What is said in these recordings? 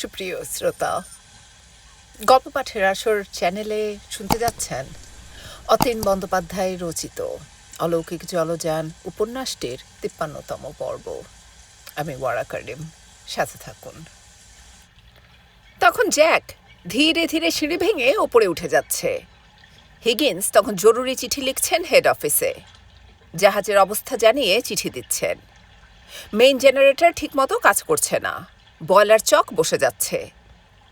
সুপ্রিয় শ্রোতা, গল্প পাঠের আসর চ্যানেলে শুনতে যাচ্ছেন অতীন বন্দ্যোপাধ্যায় রচিত অলৌকিক জলযান উপন্যাসটির তিপ্পান্নতম পর্ব। আমি ওয়ারা কারিম, সাথে থাকুন। তখন জ্যাক ধীরে ধীরে সিঁড়ি ভেঙে ওপরে উঠে যাচ্ছে। হিগিন্স তখন জরুরি চিঠি লিখছেন হেড অফিসে। জাহাজের অবস্থা জানিয়ে চিঠি দিচ্ছেন। মেইন জেনারেটর ঠিকমতো কাজ করছে না। বয়লার চক বসে যাচ্ছে।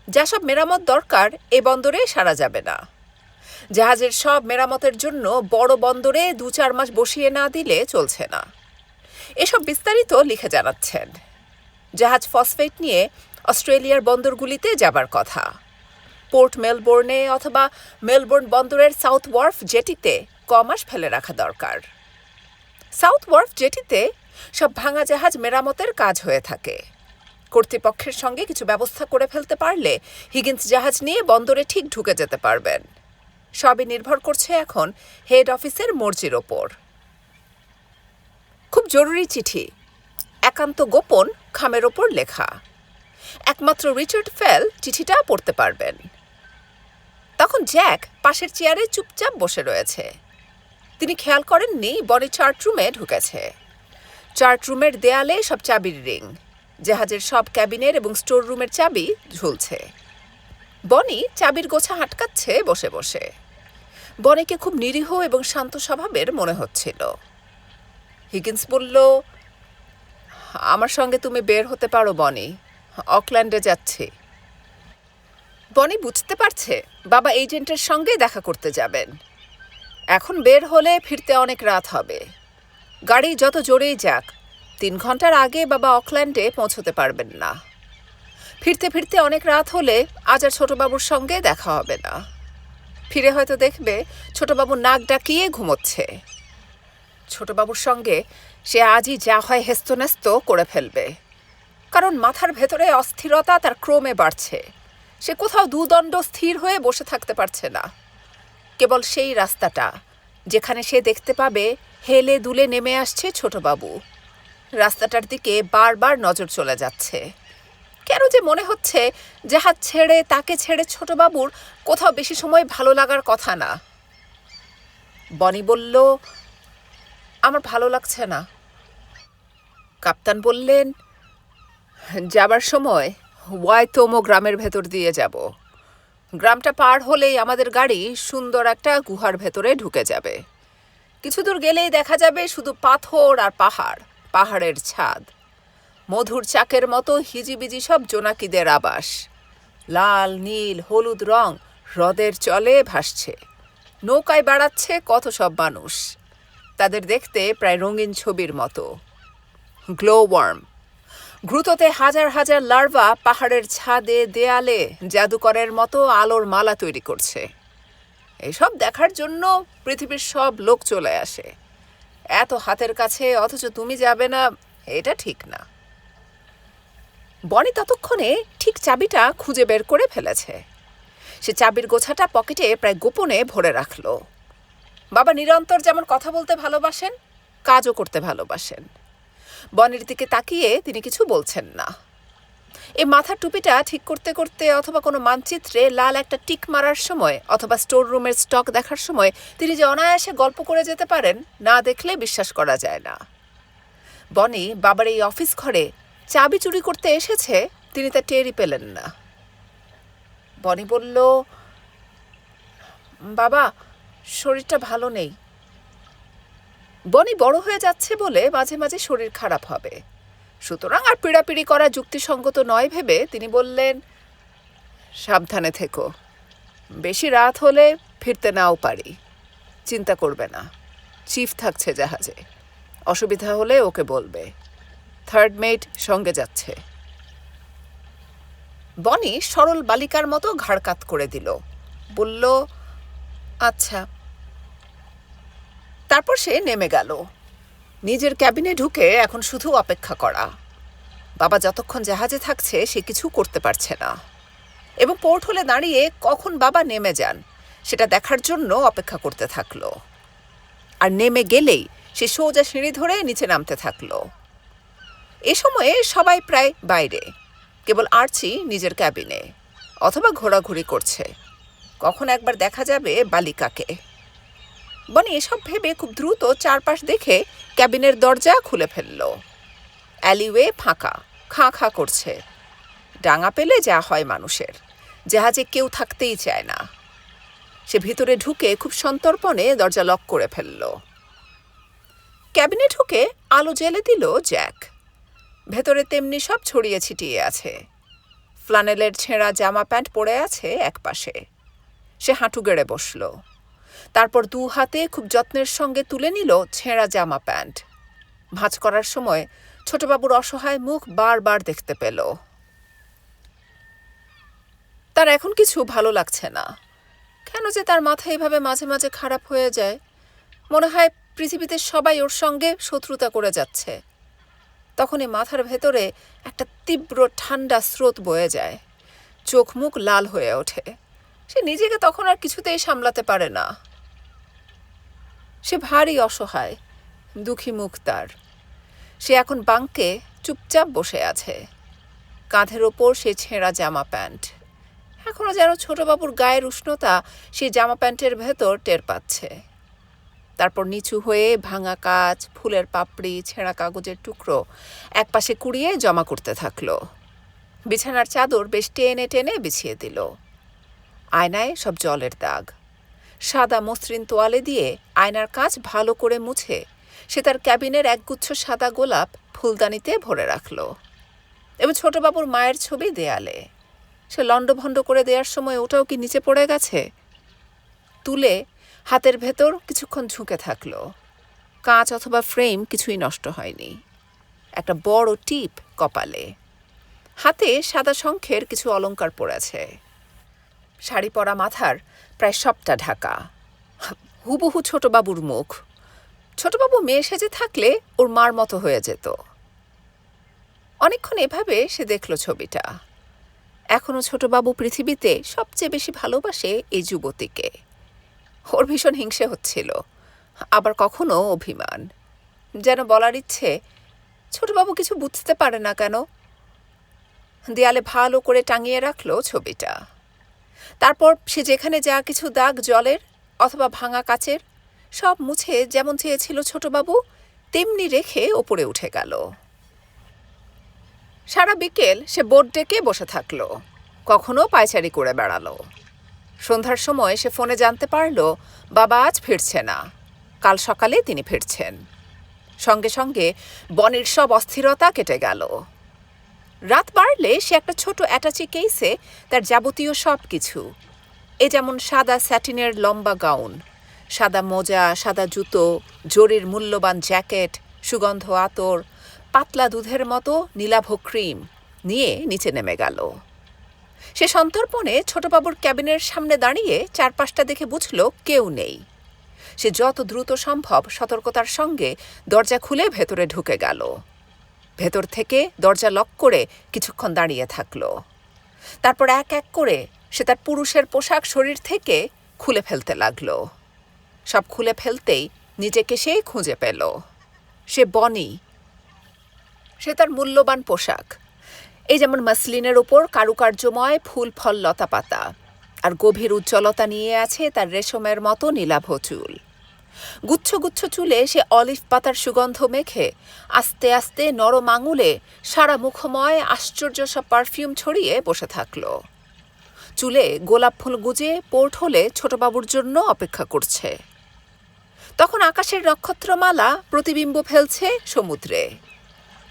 যা সব মেরামত দরকার, এ বন্দরে সারা যাবে না। জাহাজের সব মেরামতের জন্য বড় বন্দরে দু চার মাস বসিয়ে না দিলে চলছে না। এসব বিস্তারিত লিখে জানাচ্ছেন। জাহাজ ফসফেট নিয়ে অস্ট্রেলিয়ার বন্দরগুলিতে যাবার কথা। পোর্ট মেলবোর্নে অথবা মেলবোর্ন বন্দরের সাউথ ওয়ার্ফ জেটিতে কমাস ফেলে রাখা দরকার। সাউথ ওয়ার্ফ জেটিতে সব ভাঙা জাহাজ মেরামতের কাজ হয়ে থাকে। কর্তৃপক্ষের সঙ্গে কিছু ব্যবস্থা করে ফেলতে পারলে হিগিন্স জাহাজ নিয়ে বন্দরে ঠিক ঢুকে যেতে পারবেন। সবই নির্ভর করছে এখন হেড অফিসের মর্জির ওপর। খুব জরুরি চিঠি। একান্ত গোপন খামের ওপর লেখা। একমাত্র রিচার্ড ফেল চিঠিটা পড়তে পারবেন। তখন জ্যাক পাশের চেয়ারে চুপচাপ বসে রয়েছে। তিনি খেয়াল করেননি বনি চার্ট রুমে ঢুকেছে। চার্ট রুমের দেয়ালে সব চাবির রিং। জাহাজের সব ক্যাবিনের এবং স্টোর রুমের চাবি ঝুলছে। বনি চাবির গোছা হাটকাচ্ছে বসে বসে। বনিকে খুব নিরীহ এবং শান্ত স্বভাবের মনে হচ্ছিল। হিগিন্স বলল, আমার সঙ্গে তুমি বের হতে পারো, বনি। অকল্যান্ডে যাচ্ছি। বনি বুঝতে পারছে বাবা এজেন্টের সঙ্গে দেখা করতে যাবেন। এখন বের হলে ফিরতে অনেক রাত হবে। গাড়ি যত জোরেই যাক তিন ঘণ্টার আগে বাবা অকল্যান্ডে পৌঁছতে পারবেন না। ফিরতে ফিরতে অনেক রাত হলে আজ আর ছোটবাবুর সঙ্গে দেখা হবে না। ফিরে হয়তো দেখবে ছোটবাবু নাক ডাকিয়ে ঘুমোচ্ছে। ছোটবাবুর সঙ্গে সে আজই যা হয় হেস্তনেস্ত করে ফেলবে। কারণ মাথার ভেতরে অস্থিরতা তার ক্রমে বাড়ছে। সে কোথাও দুদণ্ড স্থির হয়ে বসে থাকতে পারছে না। কেবল সেই রাস্তাটা, যেখানে সে দেখতে পাবে হেলে দুলে নেমে আসছে ছোটবাবু। রাস্তাটার দিকে বারবার নজর চলে যাচ্ছে। কেন যে মনে হচ্ছে জাহাজ ছেড়ে, তাকে ছেড়ে ছোটবাবুর কোথাও বেশি সময় ভালো লাগার কথা না। বনি বলল, আমার ভালো লাগছে না। কাপ্তান বললেন, যাবার সময় ওয়াইতোমো গ্রামের ভেতর দিয়ে যাব। গ্রামটা পার হলেই আমাদের গাড়ি সুন্দর একটা গুহার ভেতরে ঢুকে যাবে। কিছু দূর গেলেই দেখা যাবে শুধু পাথর আর পাহাড়। পাহাড়ের ছাদ। মধুর চাকের মতো হিজিবিজি সব জোনাকিদের আবাস। লাল, নীল, হলুদ রং হ্রদের চলে ভাসছে। নৌকায় বেড়াচ্ছে কত সব মানুষ। তাদের দেখতে প্রায় রঙিন ছবির মতো। গ্লো ওয়ার্ম ঘ্রুততে হাজার হাজার লার্ভা পাহাড়ের ছাদে, দেয়ালে জাদুকরের মতো আলোর মালা তৈরি করছে। এসব দেখার জন্য পৃথিবীর সব লোক চলে আসে। এত হাতের কাছে, অথচ তুমি যাবে না, এটা ঠিক না। বনি ততক্ষণে ঠিক চাবিটা খুঁজে বের করে ফেলেছে। সে চাবির গোছাটা পকেটে প্রায় গোপনে ভরে রাখল। বাবা নিরন্তর যেমন কথা বলতে ভালোবাসেন, কাজও করতে ভালোবাসেন। বনের দিকে তাকিয়ে তিনি কিছু বলছেন না। এই মাথার টুপিটা ঠিক করতে করতে অথবা কোনো মানচিত্রে লাল একটা টিক মারার সময় অথবা স্টোর রুমের স্টক দেখার সময় তিনি যে অনায়াসে গল্প করে যেতে পারেন, না দেখলে বিশ্বাস করা যায় না। বনি বাবার এই অফিস ঘরে চাবি চুরি করতে এসেছে, তিনি তা টেরই পেলেন না। বনি বলল, বাবা, শরীরটা ভালো নেই। বনি বড় হয়ে যাচ্ছে বলে মাঝে মাঝে শরীর খারাপ হবে। সুতরাং আর পিড়াপিড়ি করা যুক্তিসঙ্গত নয় ভেবে তিনি বললেন, সাবধানে থেকো। বেশি রাত হলে ফিরতে নাও পারি। চিন্তা করবে না। চিফ থাকছে জাহাজে। অসুবিধা হলে ওকে বলবে। থার্ড মেট সঙ্গে যাচ্ছে। বনি সরল বালিকার মতো ঘাড়কাত করে দিল। বলল আচ্ছা। তারপর সে নেমে গেল। নিজের ক্যাবিনে ঢুকে এখন শুধু অপেক্ষা করা। বাবা যতক্ষণ জাহাজে থাকছে, সে কিছু করতে পারছে না। এবং পোর্ট হলে দাঁড়িয়ে কখন বাবা নেমে যান, সেটা দেখার জন্য অপেক্ষা করতে থাকল। আর নেমে গেলেই সে সোজা সিঁড়ি ধরে নিচে নামতে থাকল। এ সময়ে সবাই প্রায় বাইরে, কেবল আর্চি নিজের ক্যাবিনে, অথবা ঘোরাঘুরি করছে। কখন একবার দেখা যাবে বালিকাকে। বনি এসব ভেবে খুব দ্রুত চারপাশ দেখে ক্যাবিনের দরজা খুলে ফেলল। অ্যালিওয়ে ফাঁকা, খাঁ খাঁ করছে। ডাঙা পেলে যা হয় মানুষের, জাহাজে কেউ থাকতেই চায় না। সে ভিতরে ঢুকে খুব সন্তর্পণে দরজা লক করে ফেলল। ক্যাবিনে ঢুকে আলো জ্বেলে দিল জ্যাক। ভেতরে তেমনি সব ছড়িয়ে ছিটিয়ে আছে। ফ্লানেলের ছেঁড়া জামা প্যান্ট পরে আছে একপাশে সে হাঁটু গেড়ে বসল। তারপর দু হাতে খুব যত্নের সঙ্গে তুলে নিল ছেঁড়া জামা প্যান্ট। ভাঁজ করার সময় ছোটবাবুর অসহায় মুখ বারবার দেখতে পেল। তার এখন কিছু ভালো লাগছে না। কেন যে তার মাথা এভাবে মাঝে মাঝে খারাপ হয়ে যায়। মনে হয় পৃথিবীতে সবাই ওর সঙ্গে শত্রুতা করে যাচ্ছে। তখনই মাথার ভেতরে একটা তীব্র ঠান্ডা স্রোত বয়ে যায়। চোখ মুখ লাল হয়ে ওঠে। সে নিজেকে তখন আর কিছুতেই সামলাতে পারে না। সে ভারী অসহায়, দুঃখী মুখ তার। সে এখন বাঙ্কে চুপচাপ বসে আছে। কাঁধের ওপর সে ছেঁড়া জামা প্যান্ট। এখনও যেন ছোটবাবুর গায়ের উষ্ণতা সেই জামা প্যান্টের ভেতর টের পাচ্ছে। তারপর নিচু হয়ে ভাঙা কাজ, ফুলের পাপড়ি, ছেঁড়া কাগজের টুকরো একপাশে কুড়িয়ে জমা করতে থাকল। বিছানার চাদর বেশ টেনে টেনে বিছিয়ে দিল। আয়নায় সব জলের দাগ। সাদা মসৃণ তোয়ালে দিয়ে আয়নার কাজ ভালো করে মুছে সে তার ক্যাবিনের একগুচ্ছ সাদা গোলাপ ফুলদানিতে ভরে রাখল। এবং ছোটবাবুর মায়ের ছবি দেয়ালে। সে লণ্ডভণ্ড করে দেওয়ার সময় ওটাও কি নিচে পড়ে গেছে? তুলে হাতের ভেতর কিছুক্ষণ ঝুঁকে থাকল। কাঁচ অথবা ফ্রেম কিছুই নষ্ট হয়নি। একটা বড় টিপ কপালে। হাতে সাদা শঙ্খের কিছু অলংকার পড়েছে শাড়ি পরা মাথার প্রায় সবটা ঢাকা। হুবহু ছোটবাবুর মুখ। ছোটবাবু মেয়ে সেজে থাকলে ওর মার মতো হয়ে যেত। অনেকক্ষণ এভাবে সে দেখল ছবিটা। এখনও ছোটবাবু পৃথিবীতে সবচেয়ে বেশি ভালোবাসে এই যুবতীকে। ওর ভীষণ হিংসে হচ্ছিল, আবার কখনো অভিমান। যেন বলার ইচ্ছে, ছোটবাবু কিছু বুঝতে পারে না কেন। দেয়ালে ভালো করে টাঙিয়ে রাখল ছবিটা। তারপর সে যেখানে যা কিছু দাগ জলের অথবা ভাঙা কাচের সব মুছে যেমন চেয়েছিল ছোটবাবু, তেমনি রেখে ওপরে উঠে গেল। সারা বিকেল সে বোর্ড ডেকে বসে থাকল। কখনো পায়চারি করে বেড়ালো। সন্ধ্যার সময় সে ফোনে জানতে পারল, বাবা আজ ফিরছে না। কাল সকালে তিনি ফিরছেন। সঙ্গে সঙ্গে বনের সব অস্থিরতা কেটে গেল। রাত বাড়লে সে একটা ছোট অ্যাটাচি কেসে তার যাবতীয় সব কিছু এ যেমন সাদা স্যাটিনের লম্বা গাউন সাদা মোজা, সাদা জুতো, জোরের মূল্যবান জ্যাকেট, সুগন্ধ আতর, পাতলা দুধের মতো নীলাভ ক্রিম নিয়ে নিচে নেমে গেল। সে সন্তর্পণে ছোটবাবুর ক্যাবিনের সামনে দাঁড়িয়ে চারপাশটা দেখে বুঝল কেউ নেই। সে যত দ্রুত সম্ভব সতর্কতার সঙ্গে দরজা খুলে ভেতরে ঢুকে গেল। ভেতর থেকে দরজা লক করে কিছুক্ষণ দাঁড়িয়ে থাকল। তারপর এক এক করে সে তার পুরুষের পোশাক শরীর থেকে খুলে ফেলতে লাগল। সব খুলে ফেলতেই নিজেকে সে খুঁজে পেল। সে বনি। সে তার মূল্যবান পোশাক। এই যেমন মাসলিনের ওপর কারুকার্যময় ফুল ফল লতা পাতা। আর গভীর উজ্জ্বলতা নিয়ে আছে তার রেশমের মতো নীলাভ চুল। গুচ্ছ গুচ্ছ চুলে সে অলিভ পাতার সুগন্ধ মেখে আস্তে আস্তে নরম আঙুলে সারা মুখময় আশ্চর্য সব পারফিউম ছড়িয়ে বসে থাকল। চুলে গোলাপ ফুল গুজে পোর্ট হলে ছোটবাবুর জন্য অপেক্ষা করছে। তখন আকাশের নক্ষত্রমালা প্রতিবিম্ব ফেলছে সমুদ্রে।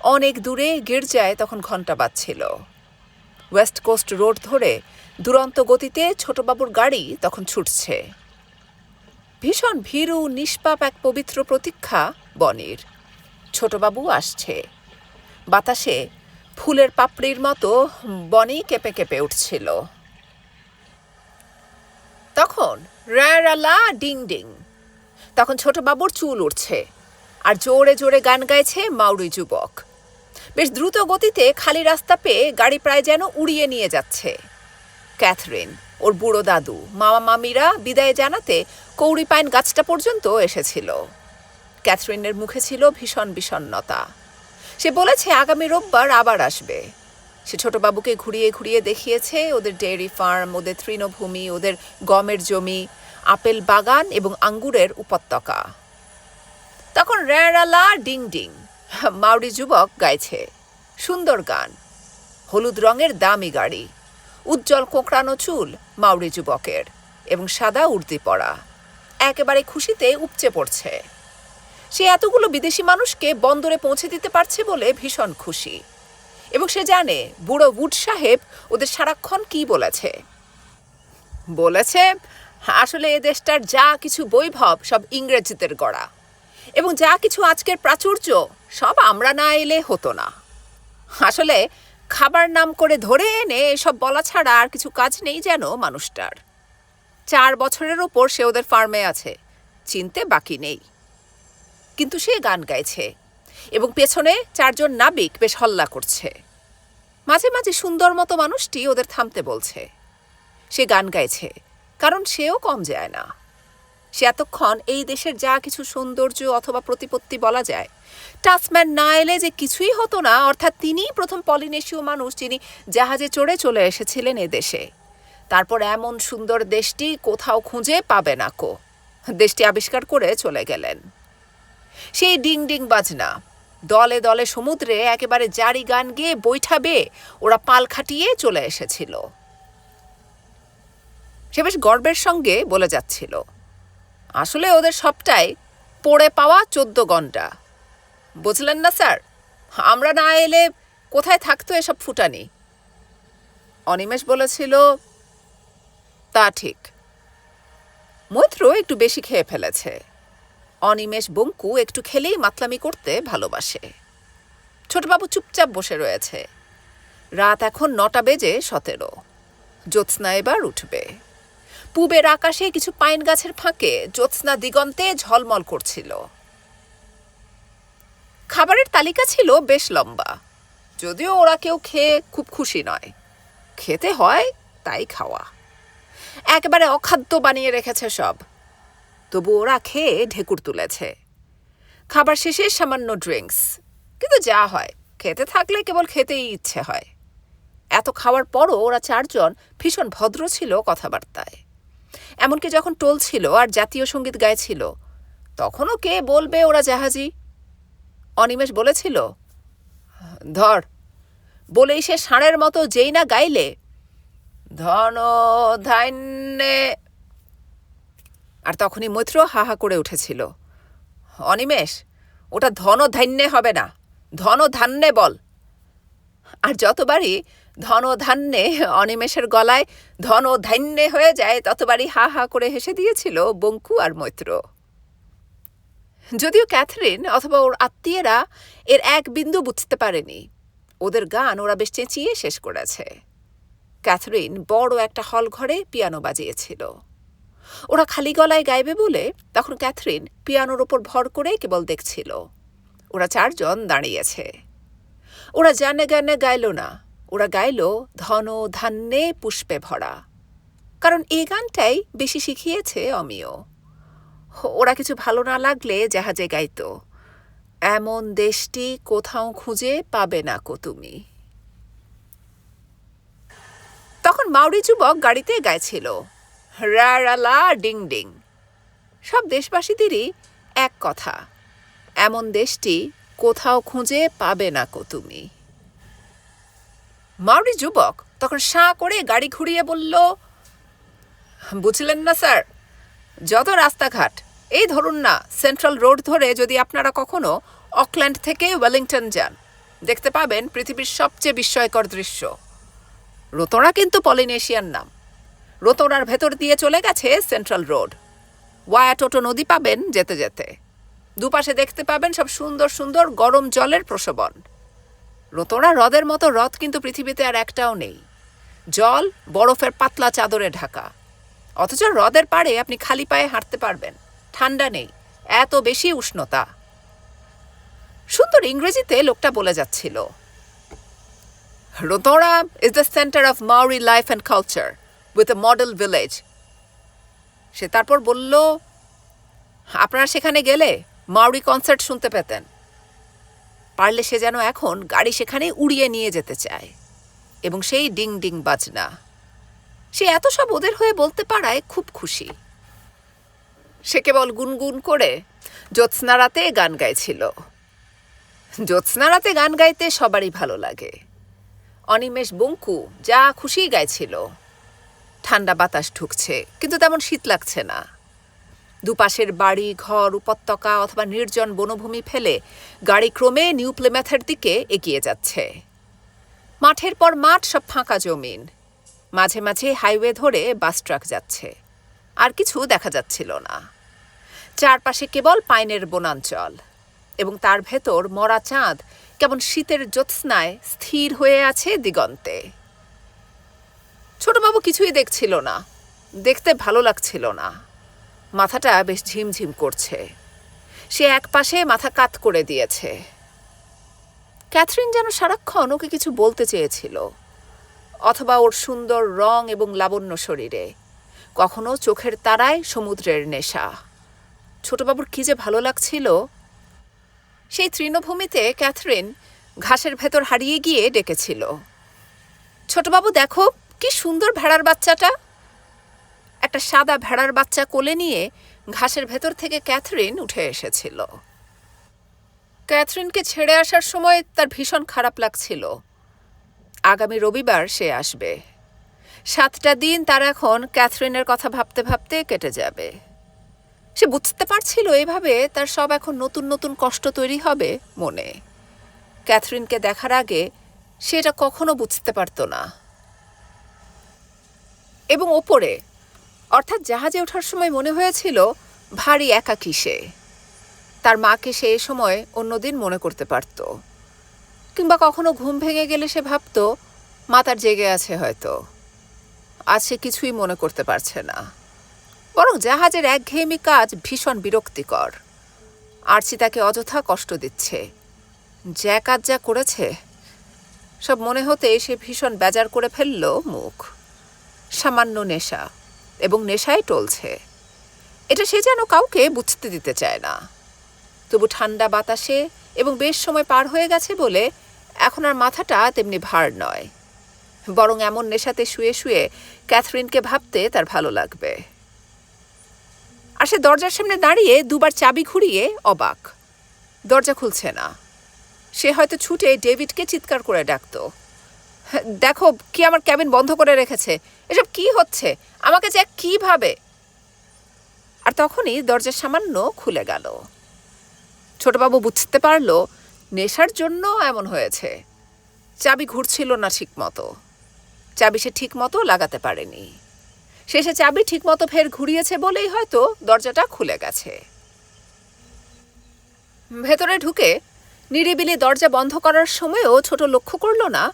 অনেক দূরে গির্জায় তখন ঘণ্টা বাজছিল। ওয়েস্ট কোস্ট রোড ধরে দুরন্ত গতিতে ছোটবাবুর গাড়ি তখন ছুটছে। ভীষণ ভীরু, নিষ্পাপ এক পবিত্র প্রতীক্ষা বনের। ছোটবাবু আসছে। বাতাসে ফুলের পাপড়ির মতো বনি কেঁপে কেঁপে উঠছিল। তখন র্যারালা ডিং ডিং। তখন ছোট বাবুর চুল উঠছে আর জোরে জোরে গান গাইছে মাউরি যুবক। বেশ দ্রুত গতিতে খালি রাস্তা পেয়ে গাড়ি প্রায় যেন উড়িয়ে নিয়ে যাচ্ছে। ক্যাথরিন, ওর বুড়ো দাদু, মামা মামিরা বিদায় জানাতে কৌড়ি পাইন গাছটা পর্যন্ত এসেছিল। ক্যাথরিনের মুখে ছিল ভীষণ বিষণ্ণতা। সে বলেছে, আগামী রোববার আবার আসবে। সে ছোট বাবুকে ঘুরিয়ে ঘুরিয়ে দেখিয়েছে, ওদের ডেয়ারি ফার্ম, ওদের তৃণভূমি, ওদের গমের জমি আপেল বাগান এবং আঙ্গুরের উপত্যকা। তখন র্যারালা ডিং ডিং, মাউরি যুবক গাইছে, সুন্দর গান, হলুদ রঙের দামি গাড়ি, উজ্জ্বল কোঁকড়ানো চুল মাউরি যুবকের এবং সাদা উর্দি পরা। একেবারে খুশিতে উপচে পড়ছে। সে এতগুলো বিদেশি মানুষকে বন্দরে পৌঁছে দিতে পারছে বলে ভীষণ খুশি। এবং সে জানে বুড়ো উড সাহেব ওদের সারাক্ষণ কি বলেছে। বলেছে আসলে এ দেশটার যা কিছু বৈভব, সব ইংরেজিদের গড়া। এবং যা কিছু আজকের প্রাচুর্য, সব আমরা না এলে হতো না। আসলে খাবার নাম করে ধরে এনে এসব বলা ছাড়া আর কিছু কাজ নেই যেন মানুষটার। চার বছরের ওপর সে ওদের ফার্মে আছে, চিনতে বাকি নেই। কিন্তু সে গান গাইছে এবং পেছনে চারজন নাবিক বেশ হল্লা করছে। মাঝে মাঝে সুন্দর মতো মানুষটি ওদের থামতে বলছে। সে গান গাইছে। কারণ সেও কম যায় না। সে এতক্ষণ এই দেশের যা কিছু সৌন্দর্য অথবা প্রতিপত্তি বলা যায় টাসম্যান না এলে যে কিছুই হতো না, অর্থাৎ তিনিই প্রথম পলিনেশীয় মানুষ যিনি জাহাজে চড়ে চলে এসেছিলেন এ দেশে। তারপর এমন সুন্দর দেশটি কোথাও খুঁজে পাবে না কো। দেশটি আবিষ্কার করে চলে গেলেন। সেই ডিং ডিং বাজনা, দলে দলে সমুদ্রে একেবারে জারি গান গেয়ে বৈঠাবে ওরা পাল খাটিয়ে চলে এসেছিল। সে বেশ গর্বের সঙ্গে বলে যাচ্ছিল। আসলে ওদের সবটাই পড়ে পাওয়া চোদ্দ ঘণ্টা। বুঝলেন না, স্যার? আমরা না এলে কোথায় থাকতো এসব ফুটানি? অনিমেষ বলেছিল, তা ঠিক। মৈত্র একটু বেশি খেয়ে ফেলেছে। অনিমেষ বঙ্কু একটু খেলেই মাতলামি করতে ভালোবাসে। ছোটবাবু চুপচাপ বসে রয়েছে। রাত এখন নটা বেজে সতেরো। জ্যোৎস্না এবার উঠবে। পূবের আকাশে কিছু পাইন গাছের ফাঁকে জ্যোৎস্না দিগন্তে ঝলমল করছিল। খাবারের তালিকা ছিল বেশ লম্বা। যদিও ওরা কেউ খেয়ে খুব খুশি নয়। খেতে হয় তাই খাওয়া। একেবারে অখাদ্য বানিয়ে রেখেছে সব। তবু ওরা খেয়ে ঢেকুর তুলেছে। খাবার শেষে সামান্য ড্রিঙ্কস। কিন্তু যা হয়, খেতে থাকলে কেবল খেতেই ইচ্ছে হয়। এত খাওয়ার পরও ওরা চারজন ভীষণ ভদ্র ছিল কথাবার্তায়। এমনকি যখন টোল ছিল আর জাতীয় সংগীত গাইছিল, তখনও কে বলবে ওরা জাহাজি? অনিমেষ বলেছিল, ধর, বলেই সে ষাঁড়ের মতো যেই না গাইলে ধন ধান্যে আর তখনই মৈত্র হা হা করে উঠেছিল, অনিমেষ, ওটা ধন ধান্যে হবে না ধন ধান্যে বল। আর যতবারই ধন ধান্যে অনিমেষের গলায় ধন ধান্যে হয়ে যায় ততবারই হা হা করে হেসে দিয়েছিল বঙ্কু আর মৈত্র। যদিও ক্যাথরিন অথবা ওর আত্মীয়রা এর এক বিন্দু বুঝতে পারেনি। ওদের গান ওরা বেশ চেঁচিয়ে শেষ করেছে। ক্যাথরিন বড় একটা হল ঘরে পিয়ানো বাজিয়েছিল। ওরা খালি গলায় গাইবে বলে তখন ক্যাথরিন পিয়ানোর ওপর ভর করে কেবল দেখছিল। ওরা চারজন দাঁড়িয়েছে। ওরা জানে গানে গাইল না। ওরা গাইল, ধন ধান্যে পুষ্পে ভরা। কারণ এই গানটাই বেশি শিখিয়েছে অমিয়। ওরা কিছু ভালো না লাগলে জাহাজে গাইত। এমন দেশটি কোথাও খুঁজে পাবে না কো তুমি। তখন মাউরি যুবক গাড়িতে গাইছিল। রারালা ডিং ডিং। সব দেশবাসীদেরই এক কথা। এমন দেশটি কোথাও খুঁজে পাবে না কো তুমি। মাউরি যুবক তখন সাঁ করে গাড়ি ঘুরিয়ে বলল, বুঝলেন না স্যার, যত রাস্তাঘাট, এই ধরুন না, সেন্ট্রাল রোড ধরে যদি আপনারা কখনো অকল্যান্ড থেকে ওয়েলিংটন যান, দেখতে পাবেন পৃথিবীর সবচেয়ে বিস্ময়কর দৃশ্য। রোতোড়া কিন্তু পলিনেশিয়ান নাম। রোতোড়ার ভেতর দিয়ে চলে গেছে সেন্ট্রাল রোড। ওয়ায়াটোটো নদী পাবেন যেতে যেতে। দুপাশে দেখতে পাবেন সব সুন্দর সুন্দর গরম জলের প্রসবন রোতোড়া হ্রদের মতো হ্রদ কিন্তু পৃথিবীতে আর একটাও নেই। জল বরফের পাতলা চাদরে ঢাকা। অথচ হ্রদের পাড়ে আপনি খালি পায়ে হাঁটতে পারবেন। ঠান্ডা নেই, এত বেশি উষ্ণতা। সুন্দর ইংরেজিতে লোকটা বলে যাচ্ছিল, Rotorua is the centre of Maori life and culture with a model village সে তারপর বলল, আপনারা সেখানে গেলে মাউরি কনসার্ট শুনতে পেতেন। পারলে সে যেন এখন গাড়ি সেখানে উড়িয়ে নিয়ে যেতে চায়। এবং সেই ডিং ডিং বাজনা। সে এত সব ওদের হয়ে বলতে পারায় খুব খুশি। সে কেবল গুনগুন করে জ্যোৎস্না রাতে গান গাইছিল। জ্যোৎস্না রাতে গান গাইতে সবারই ভালো লাগে। অনিমেষ বঙ্কু যা খুশি গাইছিল। ঠান্ডা বাতাস ঢুকছে, কিন্তু তেমন শীত লাগছে না। দুপাশের বাড়ি, ঘর, উপত্যকা অথবা নির্জন বনভূমি ফেলে গাড়ি ক্রমে নিউ প্লেম্যাথের দিকে এগিয়ে যাচ্ছে। মাঠের পর মাঠ, সব ফাঁকা জমিন। মাঝে মাঝে হাইওয়ে ধরে বাস ট্রাক যাচ্ছে। আর কিছু দেখা যাচ্ছিল না। চারপাশে কেবল পাইনের বনাঞ্চল এবং তার ভেতর মরা চাঁদ কেমন শীতের জ্যোৎস্নায় স্থির হয়ে আছে দিগন্তে। ছোটবাবু কিছুই দেখছিল না। দেখতে ভালো লাগছিল না। মাথাটা বেশ ঝিমঝিম করছে। সে এক পাশে মাথা কাত করে দিয়েছে। ক্যাথরিন যেন সারাক্ষণ ওকে কিছু বলতে চেয়েছিল, অথবা ওর সুন্দর রং এবং লাবণ্য শরীরে, কখনো চোখের তারায় সমুদ্রের নেশা। ছোটবাবুর কি যে ভালো লাগছিল? সেই তৃণভূমিতে ক্যাথরিন ঘাসের ভেতর হারিয়ে গিয়ে ডেকেছিল। ছোটবাবু দেখো, কি সুন্দর ভেড়ার বাচ্চাটা! একটা সাদা ভেড়ার বাচ্চা কোলে নিয়ে ঘাসের ভেতর থেকে ক্যাথরিন উঠে এসেছিল। ক্যাথরিনকে ছেড়ে আসার সময় তার ভীষণ খারাপ লাগছিল। আগামী রবিবার সে আসবে। সাতটা দিন তার এখন ক্যাথরিনের কথা ভাবতে ভাবতে কেটে যাবে। সে বুঝতে পারছিল এভাবে তার সব এখন নতুন নতুন কষ্ট তৈরি হবে মনে। ক্যাথরিনকে দেখার আগে সে এটা কখনো বুঝতে পারতো না। এবং ওপরে অর্থাৎ জাহাজে ওঠার সময় মনে হয়েছিল ভারী একা সে। তার মাকে সে এ সময় অন্যদিন মনে করতে পারত। কিংবা কখনো ঘুম ভেঙে গেলে সে ভাবত মা তার জেগে আছে হয়তো। আজ সে কিছুই মনে করতে পারছে না। বরং জাহাজের একঘেয়েমি কাজ ভীষণ বিরক্তিকর। আরচি তাকে অযথা কষ্ট দিচ্ছে। যা কাজ যা করেছে, সব মনে হতে সে ভীষণ বেজার করে ফেলল মুখ। সামান্য নেশা। এবং নেশায় টলছে। এটা সে যেন কাউকে বুঝতে দিতে চায় না। তবু ঠান্ডা বাতাসে এবং বেশ সময় পার হয়ে গেছে বলে এখন আর মাথাটা তেমনি ভার নয়। বরং এমন নেশাতে শুয়ে শুয়ে ক্যাথরিনকে ভাবতে তার ভালো লাগবে। আর সে দরজার সামনে দাঁড়িয়ে দুবার চাবি ঘুরিয়ে অবাক। দরজা খুলছে না। সে হয়তো ছুটে ডেভিডকে চিৎকার করে ডাকতো। দেখো, কি আমার ক্যাবিন বন্ধ করে রেখেছে? এসব কি হচ্ছে? আমাকে যে কীভাবে আর তখনই দরজা সামান্য খুলে গেল। ছোটবাবু বুঝতে পারল, নেশার জন্য এমন হয়েছে। চাবি ঘুরছিল না ঠিক মতো চাবি সে ঠিক মতো লাগাতে পারেনি। শেষে চাবি ঠিক মতো ফের ঘুরিয়েছে বলেই হয়তো দরজাটা খুলে গেছে। ভেতরে ঢুকে নিরিবিলি দরজা বন্ধ করার সময়ও ছোট লক্ষ্য করল না,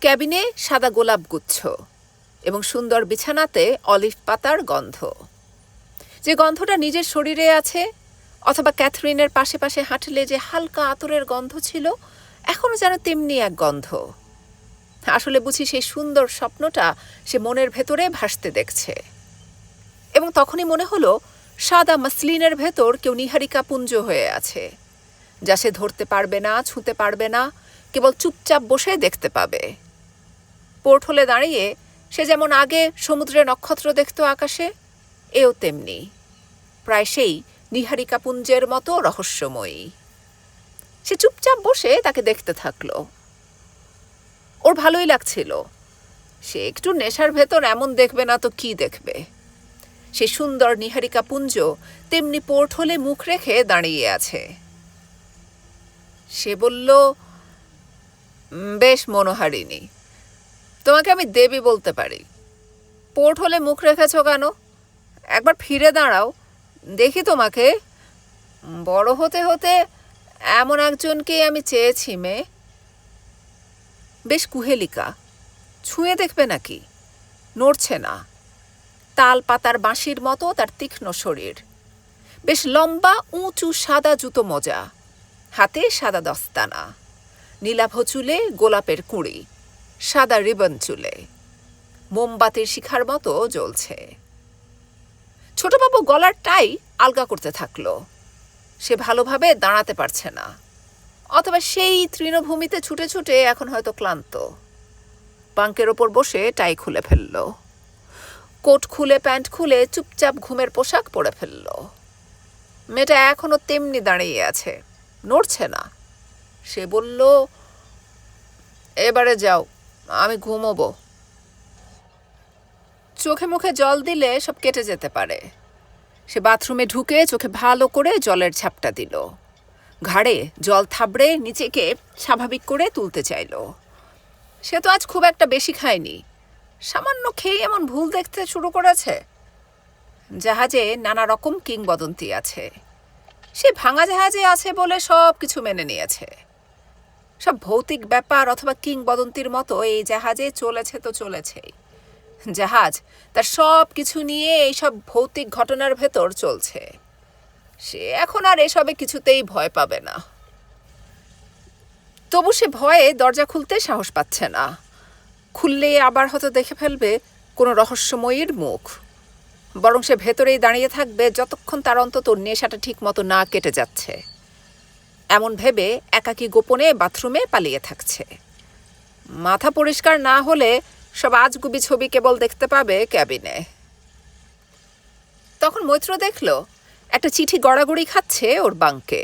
ক্যাবিনে সাদা গোলাপ গুচ্ছ। এবং সুন্দর বিছানাতে অলিভ পাতার গন্ধ। যে গন্ধটা নিজের শরীরে আছে, অথবা ক্যাথরিনের পাশে পাশে হাঁটলে যে হালকা আতরের গন্ধ ছিল এখনও যেন তেমনি এক গন্ধ। আসলে বুঝি সেই সুন্দর স্বপ্নটা সে মনের ভেতরে ভাসতে দেখছে। এবং তখনই মনে হলো, সাদা মাসলিনের ভেতর কেউ নিহারিকা পুঞ্জ হয়ে আছে, যা সে ধরতে পারবে না, ছুঁতে পারবে না, কেবল চুপচাপ বসে দেখতে পাবে। পোর্ট হলে দাঁড়িয়ে সে যেমন আগে সমুদ্রে নক্ষত্র দেখত আকাশে, এও তেমনি। প্রায় সেই নিহারিকা পুঞ্জের মতো রহস্যময়ী। সে চুপচাপ বসে তাকে দেখতে থাকল। ওর ভালোই লাগছিল। সে একটু নেশার ভেতর এমন দেখবে না তো কি দেখবে। সে সুন্দর নিহারিকা পুঞ্জ তেমনি পোর্ট হলে মুখ রেখে দাঁড়িয়ে আছে। সে বলল বেশ মনোহারিণী। তোমাকে আমি দেবী বলতে পারি। পোর্ট হলে মুখ রেখেছ কেন? একবার ফিরে দাঁড়াও, দেখি তোমাকে। বড় হতে হতে এমন একজনকে আমি চেয়েছি মেয়ে। বেশ কুহেলিকা, ছুঁয়ে দেখবে নাকি? নড়ছে না। তাল পাতার বাঁশির মতো তার তীক্ষ্ণ শরীর। বেশ লম্বা, উঁচু, সাদা জুতো মোজা। হাতে সাদা দস্তানা। নীলাভ চুলে গোলাপের কুঁড়ি। সাদা রিবন চুলে। মোমবাতির শিখার মতো জ্বলছে। ছোটবাবু গলার টাই আলগা করতে থাকল। সে ভালোভাবে দাঁড়াতে পারছে না। অথবা সেই তৃণভূমিতে ছুটে ছুটে এখন হয়তো ক্লান্ত। বাঙ্কের ওপর বসে টাই খুলে ফেলল। কোট খুলে, প্যান্ট খুলে, চুপচাপ ঘুমের পোশাক পরে ফেলল। মেয়েটা এখনও তেমনি দাঁড়িয়ে আছে। নড়ছে না। সে বলল, এবারে যাও। আমি ঘুমোবো। চোখে মুখে জল দিলে সব কেটে যেতে পারে। সে বাথরুমে ঢুকে চোখে ভালো করে জলের ছাপটা দিল। ঘাড়ে জল থাবড়ে নিচেকে স্বাভাবিক করে তুলতে চাইল। সে তো আজ খুব একটা বেশি খায়নি। সামান্য খেয়ে এমন ভুল দেখতে শুরু করেছে। জাহাজে নানা রকম কিংবদন্তি আছে। সে ভাঙা জাহাজে আছে বলে সব কিছু মেনে নিয়েছে। সব ভৌতিক ব্যাপার অথবা কিংবদন্তির মতো এই জাহাজে চলেছে তো চলেছেই। জাহাজ তার সব কিছু নিয়ে এইসব ভৌতিক ঘটনার ভেতর চলছে। সে এখন আর এসবে কিছুতেই ভয় পাবে না। তবু সে ভয়ে দরজা খুলতে সাহস পাচ্ছে না। খুললে আবার হয়তো দেখে ফেলবে কোনো রহস্যময়ীর মুখ। বরং সে ভেতরেই দাঁড়িয়ে থাকবে যতক্ষণ তার অন্তত নেশাটা ঠিক মতো না কেটে যাচ্ছে। এমন ভেবে একাকী গোপনে বাথরুমে পালিয়ে থাকছে। মাথা পরিষ্কার না হলে সব আজগুবি ছবি কেবল দেখতে পাবে ক্যাবিনে। তখন মৈত্র দেখল, একটা চিঠি গড়াগড়ি খাচ্ছে ওর বাঙ্কে।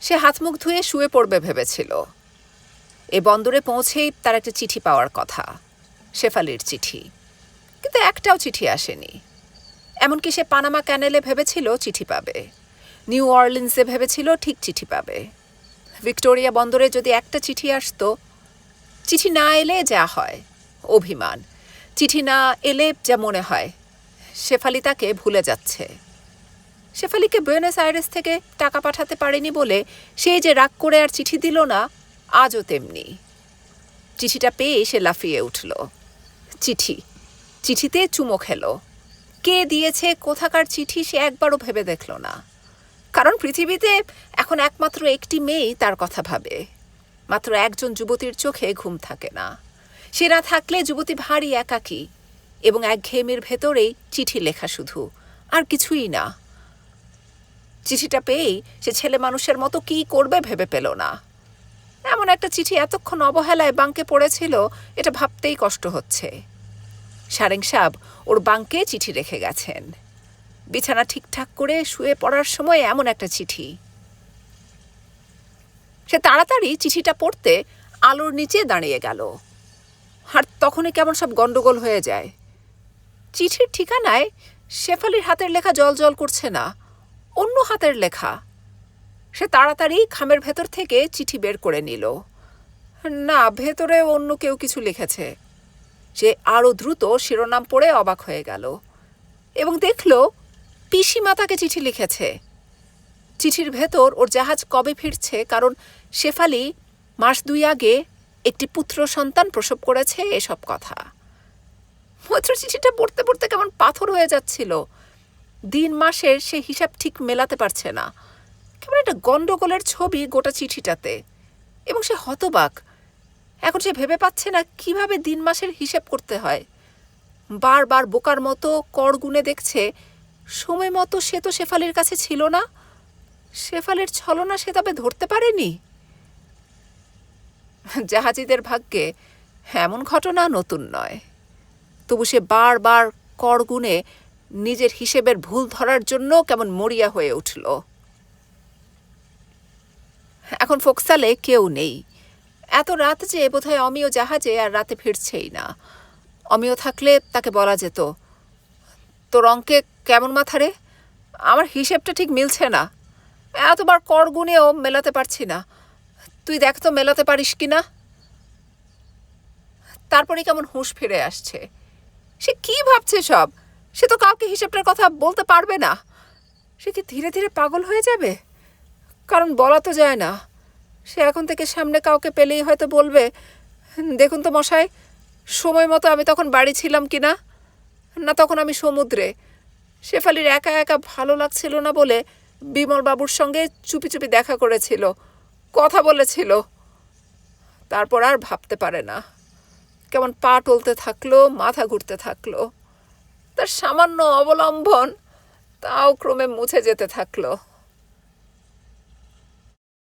সে হাত মুখ ধুয়ে শুয়ে পড়বে ভেবেছিল। এ বন্দরে পৌঁছেই তার একটা চিঠি পাওয়ার কথা, শেফালির চিঠি। কিন্তু একটাও চিঠি আসেনি। এমনকি সে পানামা ক্যানেলে ভেবেছিল চিঠি পাবে। নিউ অর্লিন্সে ভেবেছিল ঠিক চিঠি পাবে। ভিক্টোরিয়া বন্দরে যদি একটা চিঠি আসতো, চিঠি না এলে যা হয়, অভিমান। চিঠি না এলে যা মনে হয় শেফালি তাকে ভুলে যাচ্ছে। শেফালিকে বুয়েনাস আইরেস থেকে টাকা পাঠাতে পারেনি বলে সে যে রাগ করে আর চিঠি দিল না, আজও তেমনি। চিঠিটা পেয়ে সে লাফিয়ে উঠল। চিঠি, চিঠিতে চুমো খেলো। কে দিয়েছে, কোথাকার চিঠি সে একবারও ভেবে দেখল না। কারণ পৃথিবীতে এখন একমাত্র একটি মেয়েই তার কথা ভাবে। মাত্র একজন যুবতীর চোখে ঘুম থাকে না। সে না থাকলে যুবতী ভারী একাকী এবং একঘেয়েমির ভেতরেই চিঠি লেখা শুধু, আর কিছুই না। চিঠিটা পেয়েই সে ছেলে মানুষের মতো কী করবে ভেবে পেল না। এমন একটা চিঠি এতক্ষণ অবহেলায় বাঙ্কে পড়েছিল, এটা ভাবতেই কষ্ট হচ্ছে। সারেং সাব ওর বাঙ্কে চিঠি রেখে গেছেন। বিছানা ঠিকঠাক করে শুয়ে পড়ার সময় এমন একটা চিঠি। সে তাড়াতাড়ি চিঠিটা পড়তে আলোর নিচে দাঁড়িয়ে গেল। আর তখনই কেমন সব গন্ডগোল হয়ে যায়। চিঠির ঠিকানায় শেফালির হাতের লেখা জল জল করছে না, অন্য হাতের লেখা। সে তাড়াতাড়ি খামের ভেতর থেকে চিঠি বের করে নিল। না, ভেতরে অন্য কেউ কিছু লিখেছে। সে আরও দ্রুত শিরোনাম পড়ে অবাক হয়ে গেল এবং দেখল পিসিমা তাকে চিঠি লিখেছে। চিঠির ভেতর ওর জাহাজ কবে ফিরছে, কারণ শেফালি মাস দুই আগে একটি পুত্র সন্তান প্রসব করেছে এসব কথা। মৈত্র চিঠিটা পড়তে পড়তে কেমন পাথর হয়ে যাচ্ছিল। দিন মাসের সে হিসাব ঠিক মেলাতে পারছে না। কেমন একটা গন্ডগোলের ছবি গোটা চিঠিটাতে। এবং সে হতবাক। এখন সে ভেবে পাচ্ছে না কীভাবে দিন মাসের হিসেব করতে হয়। বারবার বোকার মতো কর গুনে দেখছে সময় মতো সে তো শেফালির কাছে ছিল না। শেফালির ছলনা সে তবে ধরতে পারেনি। জাহাজিদের ভাগ্যে এমন ঘটনা নতুন নয়। তবু সে বারবার কর গুনে নিজের হিসেবের ভুল ধরার জন্য কেমন মরিয়া হয়ে উঠল। এখন ফোকসালে কেউ নেই। এত রাত যে বোধহয় অমিয় জাহাজে আর রাতে ফিরছেই না। অমিয় থাকলে তাকে বলা যেত, তোর অঙ্কে কেমন মাথা রে? আমার হিসেবটা ঠিক মিলছে না। এতবার কর গুনেও মেলাতে পারছি না। তুই দেখ তো মেলাতে পারিস কি না? তারপরে কেমন হুঁশ ফিরে আসছে। সে কি ভাবছে সব? সে তো কাউকে হিসেবটার কথা বলতে পারবে না। সে কি ধীরে ধীরে পাগল হয়ে যাবে? কারণ বলা তো যায় না। সে এখন থেকে সামনে কাউকে পেলেই হয়তো বলবে, দেখুন তো মশাই, সময় মতো আমি তখন বাড়ি ছিলাম কি না? না তখন আমি সমুদ্রে শেফালির একা একা ভালো লাগছিল না বলে বিমল বাবুর সঙ্গে চুপি চুপি দেখা করেছিল, কথা বলেছিল। তারপর আর ভাবতে পারে না। কেমন পা টলতে থাকল, মাথা ঘুরতে থাকল। তার সামান্য অবলম্বন তাও ক্রমে মুছে যেতে থাকল।